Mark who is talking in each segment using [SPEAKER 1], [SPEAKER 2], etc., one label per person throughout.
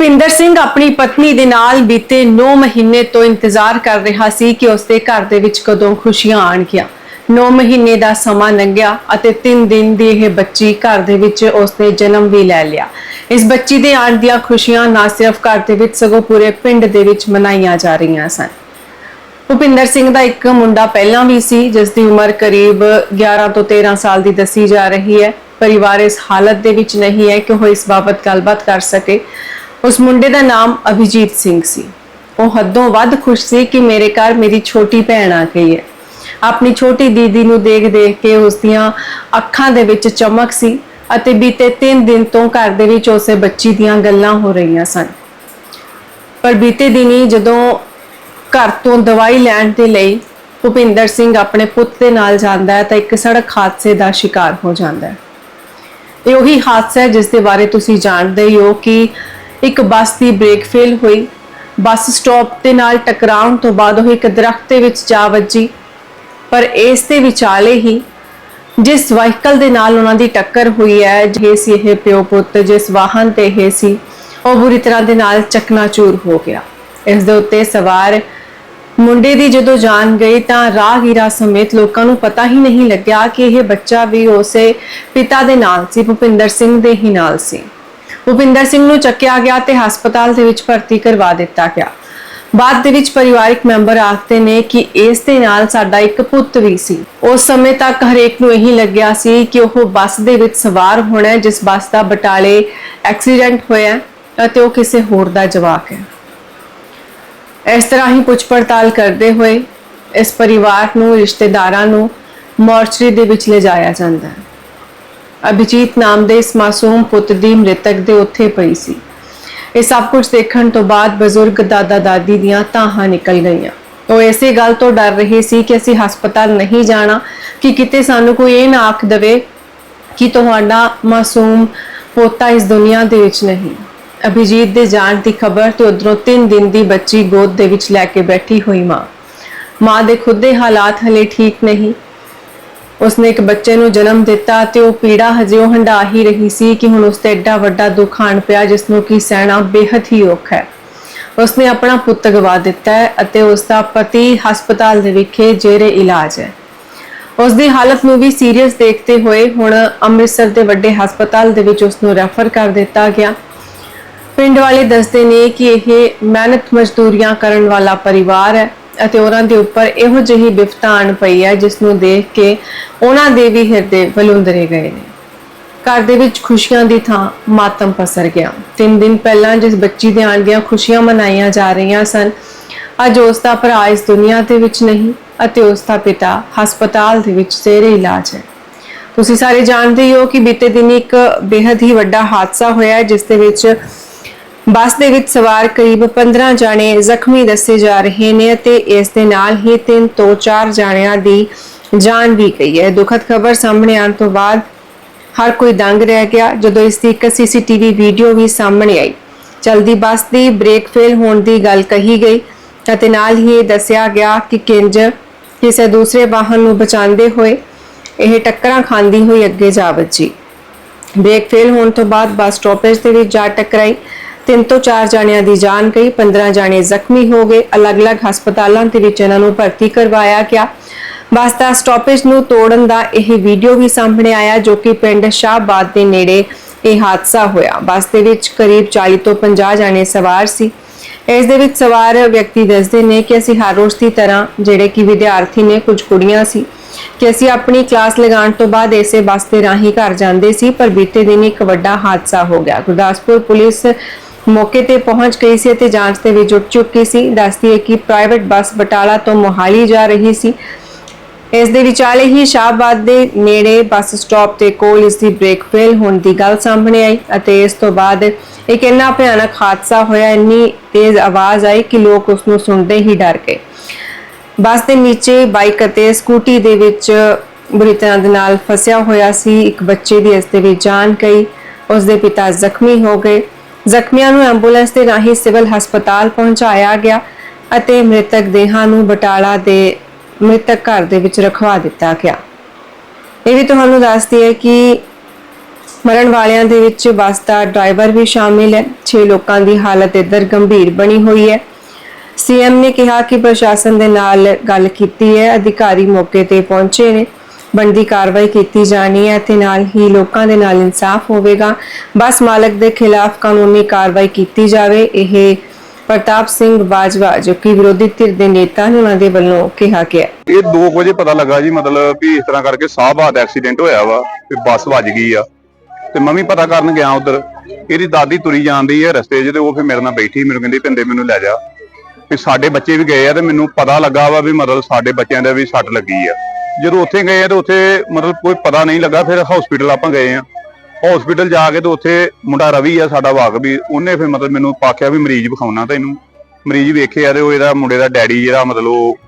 [SPEAKER 1] ਭੁਪਿੰਦਰ ਸਿੰਘ ਆਪਣੀ ਪਤਨੀ ਦੇ ਨਾਲ ਬੀਤੇ 9 ਮਹੀਨੇ ਤੋਂ ਇੰਤਜ਼ਾਰ ਕਰ ਰਿਹਾ ਸੀ ਕਿ ਉਸਦੇ ਘਰ ਦੇ ਵਿੱਚ ਕਦੋਂ ਖੁਸ਼ੀਆਂ ਆਣਗੀਆਂ। 9 ਮਹੀਨੇ ਦਾ ਸਮਾਂ ਲੰਘਿਆ ਅਤੇ 3 ਦਿਨ ਦੀ ਇਹ ਬੱਚੀ ਘਰ ਦੇ ਵਿੱਚ ਉਸਨੇ ਜਨਮ ਵੀ ਲੈ ਲਿਆ। ਇਸ ਬੱਚੀ ਦੇ ਆਉਣ ਦੀਆਂ ਖੁਸ਼ੀਆਂ ਨਾ ਸਿਰਫ ਘਰ ਦੇ ਵਿੱਚ, ਸਗੋਂ ਪੂਰੇ ਪਿੰਡ ਦੇ ਵਿੱਚ ਮਨਾਈਆਂ ਜਾ ਰਹੀਆਂ ਸਨ। ਭੁਪਿੰਦਰ ਸਿੰਘ ਦਾ ਇੱਕ ਮੁੰਡਾ ਪਹਿਲਾਂ ਵੀ ਸੀ, ਜਿਸ ਦੀ ਉਮਰ ਕਰੀਬ 11 ਤੋਂ 13 ਸਾਲ ਦੀ ਦੱਸੀ ਜਾ ਰਹੀ ਹੈ। ਪਰਿਵਾਰ ਇਸ ਹਾਲਤ ਦੇ ਵਿੱਚ ਨਹੀਂ ਹੈ ਕਿ ਉਹ ਇਸ ਬਾਬਤ ਗੱਲਬਾਤ ਕਰ ਸਕੇ। ਉਸ ਮੁੰਡੇ ਦਾ ਨਾਮ ਅਭਿਜੀਤ ਸਿੰਘ ਸੀ। ਉਹ ਹੱਦੋਂ ਵੱਧ ਖੁਸ਼ ਸੀ ਕਿ ਮੇਰੇ ਘਰ ਮੇਰੀ ਛੋਟੀ ਭੈਣ ਆ ਗਈ ਹੈ। ਆਪਣੀ ਛੋਟੀ ਦੀਦੀ ਨੂੰ ਦੇਖ ਦੇਖ ਕੇ ਉਸ ਦੀਆਂ ਅੱਖਾਂ ਦੇ ਵਿੱਚ ਚਮਕ ਸੀ ਅਤੇ ਬੀਤੇ 3 ਦਿਨ ਤੋਂ ਘਰ ਦੇ ਵਿੱਚ ਉਸੇ ਬੱਚੀ ਦੀਆਂ ਗੱਲਾਂ ਹੋ ਰਹੀਆਂ ਸਨ। ਪਰ ਬੀਤੇ ਦਿਨੀ ਜਦੋਂ ਘਰ ਤੋਂ ਦਵਾਈ ਲੈਣ ਦੇ ਲਈ ਭੁਪਿੰਦਰ ਸਿੰਘ ਆਪਣੇ ਪੁੱਤ ਦੇ ਨਾਲ ਜਾਂਦਾ ਹੈ ਤਾਂ ਇੱਕ ਸੜਕ ਹਾਦਸੇ ਦਾ ਸ਼ਿਕਾਰ ਹੋ ਜਾਂਦਾ ਹੈ। ਇਹ ਉਹੀ ਹਾਦਸਾ ਹੈ ਜਿਸ ਦੇ ਬਾਰੇ ਤੁਸੀਂ ਜਾਣਦੇ ਹੋ ਕਿ ਇੱਕ ਬੱਸ ਦੀ ਬ੍ਰੇਕ ਫੇਲ ਹੋਈ। ਬੱਸ ਸਟਾਪ ਦੇ ਨਾਲ ਟਕਰਾਉਣ ਤੋਂ ਬਾਅਦ ਉਹ ਇੱਕ ਦਰਖਤ ਦੇ ਵਿੱਚ ਜਾ ਵੱਜੀ। ਪਰ ਇਸ ਦੇ ਵਿਚਾਲੇ ਹੀ ਜਿਸ ਵਾਹਕਲ ਦੇ ਨਾਲ ਉਹਨਾਂ ਦੀ ਟੱਕਰ ਹੋਈ ਹੈ ਜੇ ਸੀ ਇਹ ਪਿਓ ਪੁੱਤ, ਜਿਸ ਵਾਹਨ ਤੇ ਇਹ ਸੀ, ਉਹ ਬੁਰੀ ਤਰ੍ਹਾਂ ਦੇ ਨਾਲ ਚਕਨਾਚੂਰ ਹੋ ਗਿਆ। ਇਸ ਦੇ ਉੱਤੇ ਸਵਾਰ ਮੁੰਡੇ ਦੀ ਜਦੋਂ ਜਾਨ ਗਈ ਤਾਂ ਰਾਹਗੀਰਾ ਸਮੇਤ ਲੋਕਾਂ ਨੂੰ ਪਤਾ ਹੀ ਨਹੀਂ ਲੱਗਿਆ ਕਿ ਇਹ ਬੱਚਾ ਵੀ ਉਸੇ ਪਿਤਾ ਦੇ ਨਾਲ ਸੀ, ਭੁਪਿੰਦਰ ਸਿੰਘ ਦੇ ਹੀ ਨਾਲ ਸੀ। ਭੁਪਿੰਦਰ ਸਿੰਘ ਨੂੰ ਚੱਕਿਆ ਗਿਆ ਤੇ ਹਸਪਤਾਲ ਦੇ ਵਿੱਚ ਭਰਤੀ ਕਰਵਾ ਦਿੱਤਾ ਗਿਆ। ਬਾਅਦ ਦੇ ਵਿੱਚ ਪਰਿਵਾਰਿਕ ਮੈਂਬਰ ਆਖਦੇ ਨੇ ਕਿ ਇਸ ਦੇ ਨਾਲ ਸਾਡਾ ਇੱਕ ਪੁੱਤ ਵੀ ਸੀ। ਉਸ ਸਮੇਂ ਤੱਕ ਹਰੇਕ ਨੂੰ ਇਹੀ ਲੱਗਿਆ ਸੀ ਕਿ ਉਹ ਬੱਸ ਦੇ ਵਿੱਚ ਸਵਾਰ ਹੋਣਾ ਹੈ, ਜਿਸ ਬੱਸ ਦਾ ਬਟਾਲੇ ਐਕਸੀਡੈਂਟ ਹੋਇਆ ਅਤੇ ਉਹ ਕਿਸੇ ਹੋਰ ਦਾ ਜਵਾਕ ਹੈ। ਇਸ ਤਰ੍ਹਾਂ ਹੀ ਪੁੱਛ ਪੜਤਾਲ ਕਰਦੇ ਹੋਏ ਇਸ ਪਰਿਵਾਰ ਨੂੰ, ਰਿਸ਼ਤੇਦਾਰਾਂ ਨੂੰ ਮੋਰਚਰੀ ਦੇ ਵਿੱਚ ਲਿਜਾਇਆ ਜਾਂਦਾ ਹੈ। ਅਭਿਜੀਤ ਨਾਮ ਦੇ ਇਸ ਮਾਸੂਮ ਪੁੱਤ ਦੀ ਮ੍ਰਿਤਕ ਦੇ ਉੱਥੇ ਪਈ ਸੀ। ਇਹ ਸਭ ਕੁਝ ਦੇਖਣ ਤੋਂ ਬਾਅਦ ਬਜ਼ੁਰਗ ਦਾਦਾ ਦਾਦੀ ਦੀਆਂ ਤਾਹਾਂ ਨਿਕਲ ਗਈਆਂ। ਉਹ ਇਸੇ ਗੱਲ ਤੋਂ ਡਰ ਰਹੇ ਸੀ ਕਿ ਅਸੀਂ ਹਸਪਤਾਲ ਨਹੀਂ ਜਾਣਾ, ਕਿ ਕਿਤੇ ਸਾਨੂੰ ਕੋਈ ਇਹ ਨਾ ਆਖ ਦੇਵੇ ਕਿ ਤੁਹਾਡਾ ਮਾਸੂਮ ਪੋਤਾ ਇਸ ਦੁਨੀਆ ਦੇ ਵਿੱਚ ਨਹੀਂ। ਅਭਿਜੀਤ ਦੇ ਜਾਣ ਦੀ ਖਬਰ ਤੇ ਉਧਰੋਂ 3 ਦਿਨ ਦੀ ਬੱਚੀ ਗੋਦ ਦੇ ਵਿੱਚ ਲੈ ਕੇ ਬੈਠੀ ਹੋਈ ਮਾਂ। ਮਾਂ ਦੇ ਖੁਦ ਦੇ ਹਾਲਾਤ ਹਲੇ ਠੀਕ ਨਹੀਂ। ਉਸਨੇ ਇੱਕ ਬੱਚੇ ਨੂੰ ਜਨਮ ਦਿੱਤਾ ਤੇ ਉਹ ਪੀੜਾ ਹਜੇ ਉਹ ਹੰਡਾ ਹੀ ਰਹੀ ਸੀ ਕਿ ਹੁਣ ਉਸ ਤੇ ਐਡਾ ਵੱਡਾ ਦੁੱਖ ਆਣ ਪਿਆ, ਜਿਸ ਨੂੰ ਕੀ ਸਹਿਣਾ ਬੇਹੱਦ ਹੀ ਔਖਾ ਹੈ। ਉਸਨੇ ਆਪਣਾ ਪੁੱਤ ਗਵਾ ਦਿੱਤਾ ਹੈ ਅਤੇ ਉਸ ਦਾ ਪਤੀ ਹਸਪਤਾਲ ਦੇ ਵਿਖੇ ਜੇਰੇ ਇਲਾਜ ਹੈ। ਉਸ ਦੀ ਹਾਲਤ ਨੂੰ ਵੀ ਸੀਰੀਅਸ ਦੇਖਦੇ ਹੋਏ ਹੁਣ ਅੰਮ੍ਰਿਤਸਰ ਦੇ ਵੱਡੇ ਹਸਪਤਾਲ ਦੇ ਵਿੱਚ ਉਸ ਨੂੰ ਰੈਫਰ ਕਰ ਦਿੱਤਾ ਗਿਆ। ਪਿੰਡ ਵਾਲੇ ਦੱਸਦੇ ਨੇ ਕਿ ਇਹ ਮਿਹਨਤ ਮਜ਼ਦੂਰੀਆਂ ਕਰਨ ਵਾਲਾ ਪਰਿਵਾਰ ਹੈ। ਅਤੇ ਉਹਨਾਂ ਦੇ ਉੱਪਰ ਇਹੋ ਜਿਹੀ ਬਿਫਤ ਪਈ ਹੈ, ਜਿਸ ਨੂੰ ਦੇਖ ਕੇ ਉਹਨਾਂ ਦੇ ਵੀ ਹਿਰਦੇ ਬਲੁੰਦਰੇ ਗਏ ਨੇ। ਘਰ ਦੇ ਵਿੱਚ ਖੁਸ਼ੀਆਂ ਦੀ ਥਾਂ ਮਾਤਮ ਪਸਰ ਗਿਆ। ਤਿੰਨ ਦਿਨ ਪਹਿਲਾਂ ਜਿਸ ਬੱਚੀ ਦੇ ਆਉਣ ਦੀਆਂ ਖੁਸ਼ੀਆਂ ਮਨਾਈਆਂ ਜਾ ਰਹੀਆਂ ਸਨ, ਅੱਜ ਉਸ ਦਾ ਭਰਾ ਇਸ ਦੁਨੀਆ ਦੇ ਵਿੱਚ ਨਹੀਂ ਅਤੇ ਉਸ ਦਾ ਪਿਤਾ ਹਸਪਤਾਲ ਦੇ ਵਿੱਚ ਜ਼ੇਰੇ ਇਲਾਜ ਹੈ। ਤੁਸੀਂ ਸਾਰੇ ਜਾਣਦੇ ਹੋ ਕਿ ਬੀਤੇ ਦਿਨ ਇੱਕ ਬੇहद ਹੀ ਵੱਡਾ ਹਾਦਸਾ ਹੋਇਆ ਹੈ, ਜਿਸ ਦੇ ਵਿੱਚ ਬੱਸ ਦੇ ਵਿੱਚ ਸਵਾਰ ਕਰੀਬ 15 ਜਾਣੇ ਜ਼ਖਮੀ ਦੱਸੇ ਜਾ ਰਹੇ ਨੇ ਅਤੇ ਇਸ ਦੇ ਨਾਲ ਹੀ 3 ਤੋਂ 4 ਜਾਣਿਆਂ ਦੀ ਜਾਨ ਵੀ ਗਈ ਹੈ। ਦੁਖਦ ਖਬਰ ਸਾਹਮਣੇ ਆਉਣ ਤੋਂ ਬਾਅਦ ਹਰ ਕੋਈ ਦੰਗ ਰਹਿ ਗਿਆ ਜਦੋਂ ਇਸ ਦੀ ਇੱਕ ਸੀਸੀਟੀਵੀ ਵੀਡੀਓ ਵੀ ਸਾਹਮਣੇ ਆਈ। ਚਲਦੀ ਬੱਸ ਦੀ ਬ੍ਰੇਕ ਫੇਲ ਹੋਣ ਦੀ ਗੱਲ ਕਹੀ ਗਈ ਅਤੇ ਨਾਲ ਹੀ ਇਹ ਦੱਸਿਆ ਗਿਆ ਕਿ ਕਿੰਜ ਕਿਸੇ ਦੂਸਰੇ ਵਾਹਨ ਨੂੰ ਬਚਾਉਂਦੇ ਹੋਏ ਇਹ ਟੱਕਰਾਂ ਖਾਂਦੀ ਹੋਈ ਅੱਗੇ ਜਾ ਵੱਜੀ। ਬ੍ਰੇਕ ਫੇਲ ਹੋਣ ਤੋਂ ਬਾਅਦ ਬੱਸ ਸਟਾਪੇਜ ਦੇ ਵਿੱਚ ਜਾ ਟਕਰਾਈ। ਤਿੰਨ ਤੋਂ ਚਾਰ ਜਾਣਿਆਂ ਦੀ ਜਾਨ ਗਈ 15 ਜਾਣੇ ਜ਼ਖਮੀ ਹੋ ਗਏ। ਅਲੱਗ-ਅਲੱਗ ਹਸਪਤਾਲਾਂ ਦੇ ਵਿੱਚ ਇਹਨਾਂ ਨੂੰ ਭਰਤੀ ਕਰਵਾਇਆ ਗਿਆ। ਬੱਸ ਦਾ ਸਟਾਪੇਜ ਨੂੰ ਤੋੜਨ ਦਾ ਇਹ ਵੀਡੀਓ ਵੀ ਸਾਹਮਣੇ ਆਇਆ, ਜੋ ਕਿ ਪਿੰਡ ਸ਼ਾਹਬਾਦ ਦੇ ਨੇੜੇ ਇਹ ਹਾਦਸਾ ਹੋਇਆ। ਬੱਸ ਦੇ ਵਿੱਚ ਕਰੀਬ 40 ਤੋਂ 50 ਜਾਣੇ ਸਵਾਰ ਸੀ। ਇਸ ਦੇ ਵਿੱਚ ਸਵਾਰ ਵਿਅਕਤੀ ਦੱਸਦੇ ਨੇ ਕਿ ਅਸੀਂ ਹਰ ਰੋਜ਼ ਦੀ ਤਰ੍ਹਾਂ ਜਿਹੜੇ ਕਿ ਵਿਦਿਆਰਥੀ ਨੇ, ਕੁਝ ਕੁੜੀਆਂ ਸੀ, ਕਿ ਅਸੀਂ ਆਪਣੀ ਕਲਾਸ ਲਗਾਉਣ ਤੋਂ ਬਾਅਦ ਇਸੇ ਬੱਸ ਤੇ ਰਾਹੀਂ ਘਰ ਜਾਂਦੇ ਸੀ, ਪਰ ਬੀਤੇ ਦਿਨ ਇੱਕ ਵੱਡਾ ਹਾਦਸਾ ਹੋ ਗਿਆ। ਗੁਰਦਾਸਪੁਰ ਪੁਲਿਸ ਮੌਕੇ ਤੇ ਪਹੁੰਚ ਗਈ ਸੀ ਅਤੇ ਜਾਂਚ ਤੇ ਵੀ ਜੁਟ ਚੁੱਕੀ ਸੀ। ਦੱਸਦੀ ਹੈ ਕਿ ਪ੍ਰਾਈਵੇਟ ਬੱਸ ਬਟਾਲਾ ਤੋਂ ਮੋਹਾਲੀ ਜਾ ਰਹੀ ਸੀ। ਇਸ ਦੇ ਵਿਚਾਲੇ ਹੀ ਸ਼ਾਹਬਾਦ ਦੇ ਨੇੜੇ ਬੱਸ ਸਟਾਪ ਤੇ ਕੋਲ ਇਸ ਦੀ ਬ੍ਰੇਕ ਫੇਲ ਹੋਣ ਦੀ ਗੱਲ ਸਾਹਮਣੇ ਆਈ ਅਤੇ ਇਸ ਤੋਂ ਬਾਅਦ ਇੱਕ ਇੰਨਾ ਭਿਆਨਕ ਹਾਦਸਾ ਹੋਇਆ, ਇੰਨੀ ਤੇਜ਼ ਆਵਾਜ਼ ਆਈ ਕਿ ਲੋਕ ਉਸ ਨੂੰ ਸੁਣਦੇ ਹੀ ਡਰ ਗਏ। ਬੱਸ ਦੇ ਨੀਚੇ ਬਾਈਕ ਅਤੇ ਸਕੂਟੀ ਦੇ ਵਿੱਚ ਬੁਰੀ ਤਰ੍ਹਾਂ ਦੇ ਨਾਲ ਫਸਿਆ ਹੋਇਆ ਸੀ। ਇੱਕ ਬੱਚੇ ਦੀ ਇਸ ਦੇ ਵਿੱਚ ਜਾਨ ਗਈ। ਉਸ ਦੇ ਪਿਤਾ ਜ਼ਖਮੀ ਹੋ ਗਏ। ਜ਼ਖਮੀਆਂ ਨੂੰ ਐਂਬੂਲੈਂਸ ਦੇ ਰਾਹੀਂ ਸਿਵਲ ਹਸਪਤਾਲ ਪਹੁੰਚਾਇਆ ਗਿਆ ਅਤੇ ਮ੍ਰਿਤਕ ਦੇਹਾਂ ਨੂੰ ਬਟਾਲਾ ਦੇ ਮ੍ਰਿਤਕ ਘਰ ਦੇ ਵਿੱਚ ਰਖਵਾ ਦਿੱਤਾ ਗਿਆ। ਇਹ ਵੀ ਤੁਹਾਨੂੰ ਦੱਸਦੀ ਹੈ ਕਿ ਮਰਨ ਵਾਲਿਆਂ ਦੇ ਵਿੱਚ ਬੱਸ ਦਾ ਡਰਾਈਵਰ ਵੀ ਸ਼ਾਮਿਲ ਹੈ। 6 ਲੋਕਾਂ ਦੀ ਹਾਲਤ ਇੱਧਰ ਗੰਭੀਰ ਬਣੀ ਹੋਈ ਹੈ। ਸੀਐਮ ਨੇ ਕਿਹਾ ਕਿ ਪ੍ਰਸ਼ਾਸਨ ਦੇ ਨਾਲ ਗੱਲ ਕੀਤੀ ਹੈ। ਅਧਿਕਾਰੀ ਮੌਕੇ ਤੇ ਪਹੁੰਚੇ ਨੇ। ਬਣਦੀ ਕਾਰਵਾਈ ਕੀਤੀ ਜਾਣੀ ਹੈ ਤੇ ਨਾਲ ਹੀ ਲੋਕਾਂ ਦੇ ਨਾਲ ਇਨਸਾਫ ਹੋਵੇਗਾ। ਬੱਸ ਮਾਲਕ ਦੇ ਖਿਲਾਫ ਕਾਨੂੰਨੀ ਕਾਰਵਾਈ ਕੀਤੀ ਜਾਵੇ, ਇਹ ਪ੍ਰਤਾਪ ਸਿੰਘ ਬਾਜਵਾ, ਜੋ ਕਿ ਵਿਰੋਧੀ ਧਿਰ ਦੇ ਨੇਤਾ ਨੇ ਉਹਨਾਂ ਦੇ ਵੱਲੋਂ ਕਿਹਾ ਗਿਆ।
[SPEAKER 2] ਇਹ 2 ਵਜੇ ਪਤਾ ਲੱਗਾ ਜੀ, ਮਤਲਬ ਵੀ ਇਸ ਤਰ੍ਹਾਂ ਕਰਕੇ ਸਾਹਬਾਦ ਐਕਸੀਡੈਂਟ ਹੋਇਆ ਵਾ, ਤੇ ਬੱਸ ਵੱਜ ਗਈ ਆ। ਤੇ ਮੈਂ ਵੀ ਪਤਾ ਕਰਨ ਗਿਆ ਉਧਰ, ਇਹਦੀ ਦਾਦੀ ਤੁਰੀ ਜਾਂਦੀ ਹੈ ਰਸਤੇ 'ਚ ਤੇ ਉਹ ਫਿਰ ਮੇਰੇ ਨਾਲ ਬੈਠੀ, ਮੈਨੂੰ ਕਹਿੰਦੀ ਪਿੰਦੇ ਮੈਨੂੰ ਲੈ ਜਾ। ਵੀ ਸਾਡੇ ਬੱਚੇ ਵੀ ਗਏ ਆ ਤੇ ਮੈਨੂੰ ਪਤਾ ਲੱਗਾ ਵਾ ਵੀ ਮਤਲਬ ਸਾਡੇ ਬੱਚਿਆਂ ਦੇ ਵੀ ਸੱਟ ਲੱਗੀ ਆ। ਜਦੋਂ ਉੱਥੇ ਗਏ ਆ ਤੇ ਉੱਥੇ ਮਤਲਬ ਕੋਈ ਪਤਾ ਨਹੀਂ ਲੱਗਾ, ਫਿਰ ਹਸਪੀਟਲ ਆਪਾਂ ਗਏ ਆ। ਹਸਪੀਟਲ ਜਾ ਕੇ ਤੇ ਉੱਥੇ ਮੁੰਡਾ ਰਵੀ ਆ, ਸਾਡਾ ਵਾਕ ਵੀ, ਉਹਨੇ ਫਿਰ ਮਤਲਬ ਮੈਨੂੰ ਆਖਿਆ ਵੀ ਮਰੀਜ਼ ਵਿਖਾਉਣਾ ਤੈਨੂੰ। ਮਰੀਜ਼ ਵੇਖਿਆ ਤੇ ਉਹ ਇਹਦਾ ਮੁੰਡੇ ਦਾ ਡੈਡੀ ਜਿਹੜਾ ਮਤਲਬ ਉਹ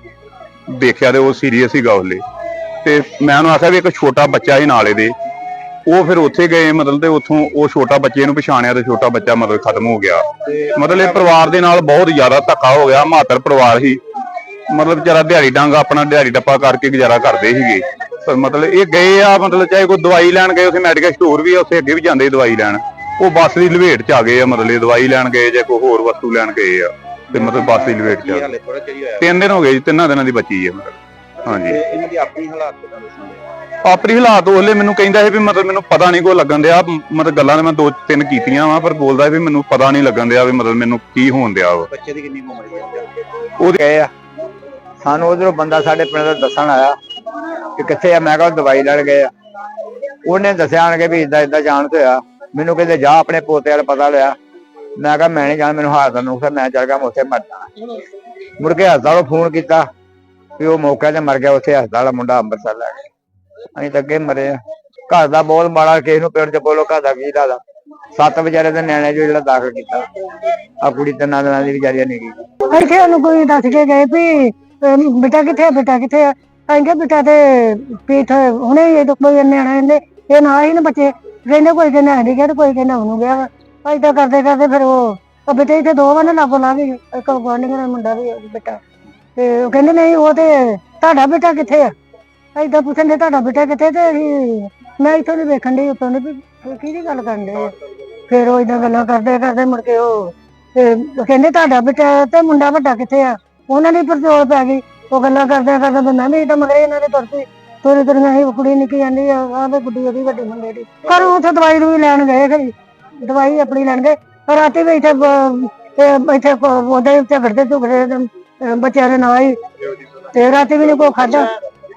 [SPEAKER 2] ਦੇਖਿਆ ਤੇ ਉਹ ਸੀਰੀਅਸ ਸੀਗਾ ਉਹਲੇ। ਤੇ ਮੈਂ ਉਹਨੂੰ ਆਖਿਆ ਵੀ ਇੱਕ ਛੋਟਾ ਬੱਚਾ ਹੀ ਨਾਲ ਇਹਦੇ। ਉਹ ਫਿਰ ਉੱਥੇ ਗਏ, ਮਤਲਬ ਤੇ ਉੱਥੋਂ ਉਹ ਛੋਟਾ ਬੱਚੇ ਨੂੰ ਪਛਾਣਿਆ ਤੇ ਛੋਟਾ ਬੱਚਾ ਮਤਲਬ ਖਤਮ ਹੋ ਗਿਆ। ਮਤਲਬ ਇਹ ਪਰਿਵਾਰ ਦੇ ਨਾਲ ਬਹੁਤ ਜ਼ਿਆਦਾ ਧੱਕਾ ਹੋ ਗਿਆ, ਮਾਤਰ ਪਰਿਵਾਰ ਹੀ। ਮਤਲਬ ਵਿਚਾਰਾ ਦਿਹਾੜੀ ਡਾਂਗਾ ਆਪਣਾ ਦਿਹਾੜੀ ਡੱਪਾ ਕਰਕੇ ਗੁਜ਼ਾਰਾ ਕਰਦੇ ਸੀਗੇ। ਪਰ ਮਤਲਬ ਇਹ ਗਏ ਆ ਮਤਲਬ ਚਾਹੇ ਕੋਈ ਦਵਾਈ ਲੈਣ ਗਏ ਉੱਥੇ ਮੈਡੀਕਲ ਸਟੋਰ ਵੀ ਆ ਉੱਥੇ ਅੱਗੇ ਵੀ ਜਾਂਦੇ ਦਵਾਈ ਲੈਣ। ਉਹ ਬੱਸ ਦੀ ਲਵੇਟ ਚ ਆ ਗਏ ਆ ਮਤਲਬ ਇਹ ਦਵਾਈ ਲੈਣ ਗਏ ਜਾਂ ਕੋਈ ਹੋਰ ਵਸਤੂ ਲੈਣ ਗਏ ਆ ਤੇ ਮਤਲਬ ਬੱਸ ਦੀ ਲਵੇਟ ਚ ਆ ਗਏ। ਤਿੰਨ ਦਿਨ ਹੋ ਗਏ ਜੀ ਤਿੰਨਾਂ ਦਿਨਾਂ ਦੀ ਬੱਚੀ ਹੈ ਮਤਲਬ। ਹਾਂਜੀ।
[SPEAKER 3] ਇਹਨਾਂ ਦੀ ਆਪਣੀ ਹਾਲਾਤ ਕਿਦਾਂ
[SPEAKER 2] ਆਪਣੀ ਹਾਲਾਤ ਉਹਲੇ ਮੈਨੂੰ ਕਹਿੰਦਾ ਸੀ ਵੀ ਮਤਲਬ ਮੈਨੂੰ ਪਤਾ ਨਹੀਂ ਕੋਈ ਲੱਗਣ ਦਿਆ ਮਤਲਬ ਗੱਲਾਂ ਤੇ ਮੈਂ ਦੋ ਤਿੰਨ ਕੀਤੀਆਂ ਵਾ ਪਰ ਬੋਲਦਾ ਵੀ ਮੈਨੂੰ ਪਤਾ ਨਹੀਂ ਲੱਗਣ ਦਿਆ ਵੀ ਮਤਲਬ ਮੈਨੂੰ ਕੀ ਹੋਣ ਦਿਆ ਵਾ।
[SPEAKER 3] ਬੱਚੇ ਦੀ ਕਿੰਨੀ ਕੁ ਉਮਰ ਹੈ
[SPEAKER 2] ਉਹ
[SPEAKER 4] ਗਏ ਆ। ਸਾਨੂੰ ਉਧਰੋਂ ਬੰਦਾ ਸਾਡੇ ਪਿੰਡ ਦਾ ਦੱਸਣ ਆਇਆ ਕਿ ਕਿੱਥੇ ਆ। ਮੈਂ ਕਿਹਾ ਉਹ ਦਵਾਈ ਲੈਣ ਗਏ ਆ। ਉਹਨੇ ਦੱਸਿਆ ਆਣ ਕੇ ਵੀ ਇਦਾਂ ਇਦਾਂ ਜਾਣ ਤੇ ਹੋਇਆ। ਮੈਨੂੰ ਕਹਿੰਦੇ, ਜਾ ਆਪਣੇ ਪੋਤੇ ਵਾਲਾ ਪਤਾ ਲਿਆ। ਮੈਂ ਕਿਹਾ, ਮੈਂ ਨਹੀਂ ਜਾਣਾ, ਮੈਨੂੰ ਹਾਰ ਦਾ ਨੁਕਸਾ ਮੈਂ ਚੱਲ ਗਿਆ ਉੱਥੇ ਮਰ ਜਾਣਾ। ਮੁੜ ਕੇ ਹਸਪਤਾਲ ਨੂੰ ਫੋਨ ਕੀਤਾ ਵੀ ਉਹ ਮੌਕੇ ਤੇ ਮਰ ਗਿਆ, ਉੱਥੇ ਹਸਪਤਾਲ ਵਾਲਾ ਮੁੰਡਾ ਅੰਮ੍ਰਿਤਸਰ ਲੈ ਗਿਆ। ਅਸੀਂ ਤਾਂ ਅੱਗੇ ਮਰੇ ਆ। ਘਰ ਦਾ ਬਹੁਤ ਮਾੜਾ, ਕਿਸੇ ਨੂੰ ਪਿੰਡ ਚ ਬੋਲੋ, ਘਰ ਦਾ ਕੀ ਦਾ ਸੱਤ ਵਿਚਾਰੇ ਦੇ ਨਿਆਣੇ ਜੋ ਜਿਹੜਾ ਦਾਖਲ ਕੀਤਾ। ਆ ਕੁੜੀ ਤਿੰਨਾਂ ਦਿਨਾਂ ਦੀ ਵਿਚਾਰੀ ਨਹੀਂ ਗਈ
[SPEAKER 5] ਇੱਥੇ ਉਹਨੂੰ ਕੋਈ ਦੱਸ ਕੇ ਗਏ ਵੀ ਅਮ, ਬੇਟਾ ਕਿੱਥੇ ਆ? ਬੇਟਾ ਕਿੱਥੇ ਆ? ਕਹਿੰਦੇ ਬੇਟਾ ਤੇ ਪੀਠ ਹੁਣੇ ਹੀ ਇਹ ਤਾਂ ਕੋਈ ਨਿਆਣਾ ਇਹਨੇ ਇਹ ਨਾ ਹੀ ਨਾ ਬੱਚੇ। ਕਹਿੰਦੇ ਕੋਈ ਕਹਿੰਦਾ ਨਹੀਂ ਗਿਆ ਤੇ ਕੋਈ ਕਹਿੰਦਾ ਉਹਨੂੰ ਗਿਆ ਵਾ। ਏਦਾਂ ਕਰਦੇ ਕਰਦੇ ਫਿਰ ਉਹ ਉਹ ਬੇਟੇ ਇੱਥੇ ਦੋ ਵਾਰ ਲਾਗੋ ਲਾ ਗਏ। ਇੱਕ ਗੁਆਂਢੀਆਂ ਦਾ ਮੁੰਡਾ ਵੀ ਆ ਬੇਟਾ। ਤੇ ਉਹ ਕਹਿੰਦੇ ਨਹੀਂ ਉਹ ਤੇ ਤੁਹਾਡਾ ਬੇਟਾ ਕਿੱਥੇ ਆ? ਏਦਾਂ ਪੁੱਛਣ ਦੇ ਤੁਹਾਡਾ ਬੇਟਾ ਕਿੱਥੇ ਤੇ ਅਸੀਂ ਮੈਂ ਇੱਥੋਂ ਦੀ ਵੇਖਣ ਦੀ ਉੱਤੋਂ ਦੀ ਵੀ ਕਿਹਦੀ ਗੱਲ ਕਰਨ ਦੇ ਫਿਰ ਉਹ ਏਦਾਂ ਗੱਲਾਂ ਕਰਦੇ ਕਰਦੇ ਮੁੜ ਕੇ ਉਹ ਤੇ ਕਹਿੰਦੇ ਤੁਹਾਡਾ ਬੇਟਾ ਤੇ ਮੁੰਡਾ ਵੱਡਾ ਕਿੱਥੇ ਆ? ਉਹਨਾਂ ਦੀ ਪਰਚੋਲ ਪੈ ਗਈ ਉਹ ਗੱਲਾਂ ਕਰਦੇ ਕਰਦੇ ਤੇ ਮੈਂ ਵੀ ਤਾਂ ਮਗਰੇ ਇਹਨਾਂ ਦੇ ਤੁਰ ਪਈ ਤੋਰੇ ਤੁਰੀਆਂ ਸੀ ਕੁੜੀ ਨਿੱਕੀ ਜਾਂਦੀ ਆ ਆਹ ਤੇ ਗੁੱਡੀ ਉਹਦੀ ਵੱਡੀ ਮੁੰਡੇ ਦੀ। ਪਰ ਉੱਥੇ ਦਵਾਈ ਦੂਈ ਲੈਣ ਗਏ ਖਰੀ। ਦਵਾਈ ਆਪਣੀ ਲੈਣ ਗਏ। ਪਰ ਰਾਤੀ ਵੀ ਇੱਥੇ ਇੱਥੇ ਉਹਦੇ ਝਗੜਦੇ ਝੁਗੜੇ ਤੇ, ਅਹ ਬੱਚਿਆਂ ਦੇ ਨਾਲ ਹੀ। ਤੇ ਰਾਤੀ ਵੀ ਨਹੀਂ ਕੋਈ ਖਾਦਾ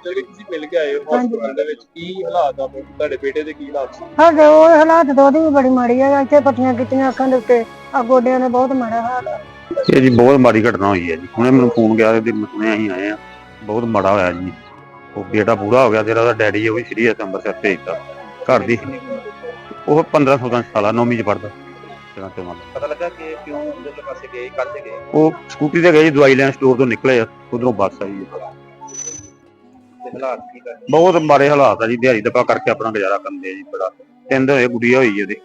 [SPEAKER 3] ਜਿਹੜੇ ਤੁਸੀਂ ਮਿਲ ਕੇ ਆਏ ਹੋ ਹਸਪਤਾਲ ਦੇ ਵਿੱਚ ਕੀ ਹਾਲਾਤ ਆ? ਤੁਹਾਡੇ ਬੇਟੇ ਦੇ ਕੀ ਹਾਲਾਤ ਸੀ?
[SPEAKER 5] ਸਾਡੇ ਉਹ ਹਾਲਾਤ ਉਹਦੀ ਵੀ ਬੜੀ ਮਾੜੀ ਆ। ਇੱਥੇ ਪੱਟੀਆਂ ਕੀਤੀਆਂ ਅੱਖਾਂ ਦੇ ਉੱਤੇ। ਆ ਗੋਡਿਆਂ ਦੇ ਬਹੁਤ ਮਾੜਾ ਹਾਲ ਆ।
[SPEAKER 6] ਇਹ ਜੀ ਬਹੁਤ ਮਾੜੀ ਘਟਨਾ ਹੋਈ ਹੈ ਜੀ। ਹੁਣੇ ਮੈਨੂੰ ਫੋਨ ਗਿਆ ਤੇ ਹੁਣੇ ਅਸੀਂ ਆਏ ਆ ਬਹੁਤ ਮਾੜਾ ਹੋਇਆ ਜੀ। ਉਹ ਬੇਟਾ ਪੂਰਾ ਹੋ ਗਿਆ ਜਿਹੜਾ ਉਹਦਾ ਡੈਡੀ ਉਹ ਵੀ ਸੀਰੀਅਸ ਅੰਮ੍ਰਿਤਸਰ ਭੇਜਤਾ ਘਰ ਦੀ। ਉਹ 15 16 ਸਾਲਾ ਨੌਵੀਂ ਚ ਪੜਦਾ ਤੇ ਮੰਨ
[SPEAKER 3] ਪਤਾ ਲੱਗਾ ਕਿ ਕਿਉਂ ਉਧਰਲੇ ਪਾਸੇ ਗਏ ਕੱਲ ਗਏ?
[SPEAKER 6] ਉਹ ਸਕੂਟੀ ਤੇ ਗਏ ਜੀ, ਦਵਾਈ ਲੈਣ ਸਟੋਰ ਤੋਂ ਨਿਕਲੇ ਆ। ਉਧਰੋਂ ਬੱਸ ਆਈ।
[SPEAKER 3] ਤੇ ਹਾਲਾਤ
[SPEAKER 6] ਬਹੁਤ ਮਾੜੇ ਹਾਲਾਤ ਆ ਜੀ। ਦਿਹਾੜੀ ਦੱਪਾ ਕਰਕੇ ਆਪਣਾ ਗੁਜ਼ਾਰਾ ਕਰਦੇ ਆ ਜੀ ਬੜਾ। ਤਿੰਨ ਹੋਏ ਗੁੜੀਆ ਹੋਈ ਉਹਦੇ।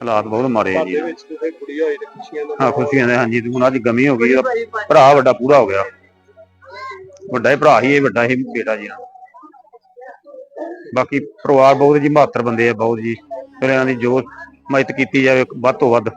[SPEAKER 6] ਹਾਲਾਤ ਬਹੁਤ ਮਾੜੇ ਆ ਜੀ।
[SPEAKER 3] ਦੇ ਵਿੱਚ ਤੁਸੀਂ ਕੁੜੀ ਹੋਈ ਤੇ ਖੁਸ਼ੀਆਂ ਦਾ
[SPEAKER 6] ਹਾਂ ਖੁਸ਼ੀਆਂ ਦੇ ਹਾਂਜੀ ਤੇ ਹੁਣ ਅੱਜ ਗਮੀ ਹੋ ਗਈ ਉਹਦਾ ਭਰਾ ਵੱਡਾ ਪੂਰਾ ਹੋ ਗਿਆ। ਵੱਡਾ ਹੀ ਭਰਾ ਹੀ ਇਹ ਵੱਡਾ ਹੀ ਬੇਟਾ ਜੀ। ਬਾਕੀ ਪਰਿਵਾਰ ਬਹੁਤ ਜੀ ਮਹੱਤਰ ਬੰਦੇ ਆ ਬਹੁਤ ਜੀ। ਫਿਰ ਇਹਨਾਂ ਦੀ ਜੋ ਮਦਦ ਕੀਤੀ ਜਾਵੇ ਵੱਧ ਤੋਂ ਵੱਧ।